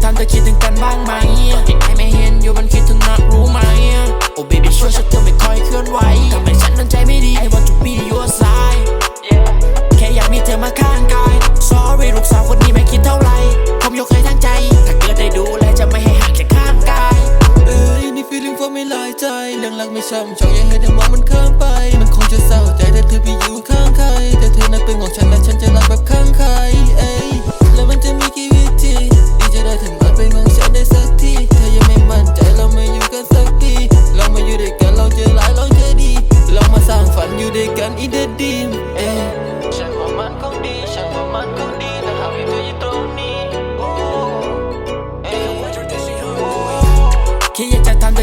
แต่คิดถึงกันบ้างไหมที่ไอไม่เห็นอยู่มันคิดถึงนะรู้ไหมโอ้ baby ช่วยฉันเธอไม่ค่อยเคลื่อนไหวทำให้ฉันนั้นใจไม่ดี I want to be your side แค่อยากมีเธอมาข้างกาย sorry ลูกสาวคนนี้ไม่คิดเท่าไหรผมยกให้ทั้งใจ ถ้าเกิดได้ดูแลจะไม่ให้ห่างจากข้างกายเอ้ยนี่ feeling ฟ้าไม่หลายใจเรื่องรักไม่ช้ำชอบยังให้เธอ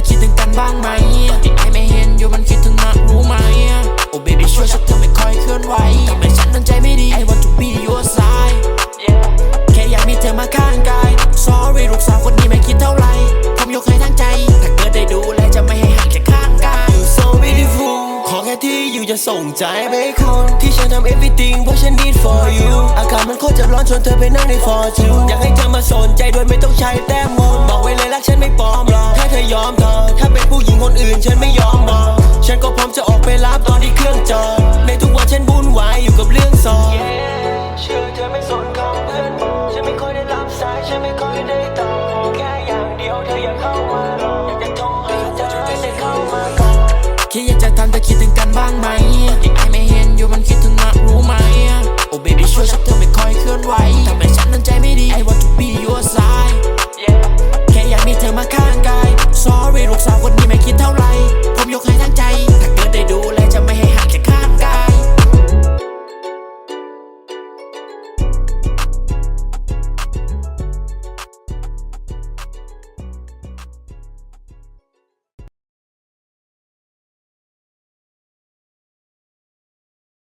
อยากจะทำแต่คิดถึงกันบ้างไหมที่ไอไม่เห็นอยู่มันคิดถึงนะรู้ไหมโอ้ baby ช่วยฉันเธอไม่ค่อยเคลื่อนไหวทำให้ฉันนั้นใจไม่ดี I want to be your side แค่อยากมีเธอมาข้างกาย sorry ลูกสาวคนนี้ไม่คิดเท่าไหรผมยกให้ทั้งใจ ถ้าเกิดได้ดูแลจะไม่ให้ห่างจากข้างกาย You so beautiful ขอแค่ที่อยู่จะส่งใจไปให้คนที่ฉันทำ everything เพราะฉัน need for you อากาศมันโคตรจะร้อนชวนเธอไปนั่งใน fortune อยากให้เธอมาสนใจโดยไม่ต้องใช้แต้มมนบอกไว้เลยรักฉันไม่ปลอมหรอกถ้าเธอยอ มเธอถ้าเป็นผู้หญิงคนอื่นฉันไม่ยอมบอกฉันก็พร้อมจะออกไปรับตอนที่เครื่องจอดในทุกวันฉันวุ่นวายอยู่กับเรื่องสอนเชื่อเธอไม่สนคำเพื่อนฉันไม่ค่อยได้รับสายฉันไม่ค่อยได้ตอบแค่อย่างเดียวเธออยากเข้ามาหรอกอยากจะโทรหาเธอไต่เข้ามาก่อนคิดอยากจะทำแต่คิดถึงกันบ้างไหมอยากให้ไม่เห็นอยู่มันคิดถึงนะรู้ไหมโอ้เบบี้ช่วยฉันเธอไม่ค่อยเคลื่อนไหว